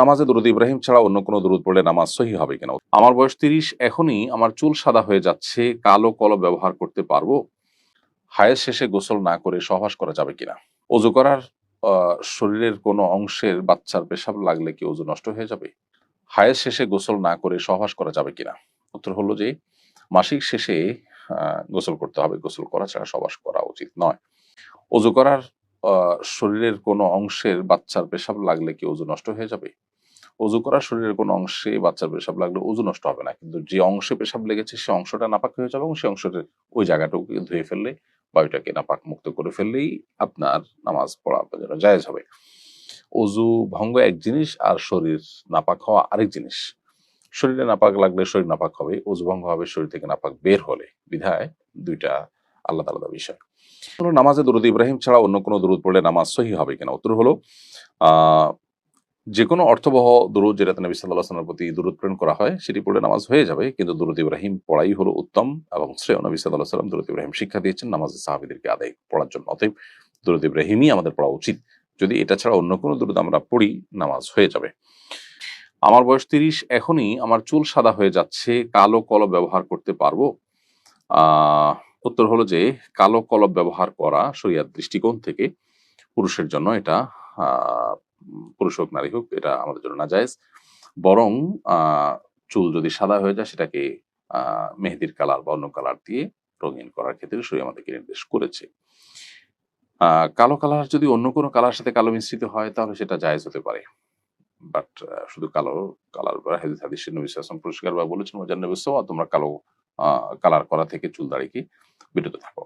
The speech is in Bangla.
নামাজে দরুদ ইব্রাহিম ছাড়া অন্য কোনো দরুদ পড়লে নামাজ সহি হবে কিনা? আমার বয়স তিরিশ, এখনই আমার চুল সাদা হয়ে যাচ্ছে, কালো কলম ব্যবহার করতে পারব? হায়ের শেষে গোসল না করে সহবাস করা যাবে কিনা? অজু করার শরীরের কোনো অংশের বাচ্চার পেশাব লাগলে কি অজু নষ্ট হয়ে যাবে? হায়ের শেষে গোসল না করে সহবাস করা যাবে কিনা? উত্তর হলো যে, মাসিক শেষে গোসল করতে হবে। গোসল করা ছাড়া সহবাস করা উচিত নয়। অজু করার শরীরের কোনো অংশের বাচ্চার পেশাব লাগলে কি অজু নষ্ট হয়ে যাবে? অজু করা শরীরের কোনো অংশে বাচ্চার পেশাব লাগলে অজু নষ্ট হবে না। কিন্তু যে অংশে পেশাব লেগেছে সে অংশটা নাপাক হয়ে যাবে এবং সেই অংশটা ওই জায়গাটুকু ধুয়ে ফেললে বায়ুটাকে নাপাক মুক্ত করে ফেললেই আপনার নামাজ পড়া আপনার জন্য জায়েজ হবে। অজু ভঙ্গ এক জিনিস আর শরীর নাপাক হওয়া আরেক জিনিস। শরীরে নাপাক লাগলে শরীর নাপাক হবে অজু ভঙ্গ হবে, শরীর থেকে নাপাক বের হলে। বিধায় দুইটা আলাদা আলাদা বিষয় হলো নামাজে দরুদ ইব্রাহিম ছাড়া অন্য কোনো দরুদ পড়লে নামাজ সহি হবে কিনা? উত্তর হলো যে কোনো অর্থবহ দরুদ যেটাতে নবী সাল্লাহ আসলামের প্রতি দরুদ প্রেরণ করা হয়, সেটি পড়লে নামাজ হয়ে যাবে, কিন্তু দরুদ ইব্রাহিম পড়াই হলো উত্তম এবং শ্রেয়। নবী সাল্লাহ সাল্লাম দরুদ ইব্রাহিম শিক্ষা দিয়েছেন নামাজের সাহাবিদেরকে আদায় পড়ার জন্য। অতএব দরুদ ইব্রাহিমই আমাদের পড়া উচিত। যদি এটা ছাড়া অন্য কোনো দরুদ আমরা পড়ি, নামাজ হয়ে যাবে। আমার বয়স তিরিশ, এখনই আমার চুল সাদা হয়ে যাচ্ছে, কালো কলম ব্যবহার করতে পারব। আহ উত্তর হলো যে, কালো কলম ব্যবহার করা শরিয়ার দৃষ্টিকোণ থেকে পুরুষের জন্য এটা পুরুষ হোক, নারী হোক, এটা আমাদের জন্য না জায়েজ বরং চুল যদি সাদা হয়ে যায়, সেটাকে মেহেদির কালার বা অন্য কালার দিয়ে রঙিন করার ক্ষেত্রে শরীর আমাদেরকে নির্দেশ করেছে। কালো কালার যদি অন্য কোনো কালার সাথে কালো মিশ্রিত হয়, তাহলে সেটা জায়েজ হতে পারে। বাট শুধু কালো কালার বা হাদিস হাদিস নবী সাসম পুরস্কার বা বলেছেন মজান নবী তোমরা কালো কালার করা থেকে চুল দাড়িকে বিরত থাকো।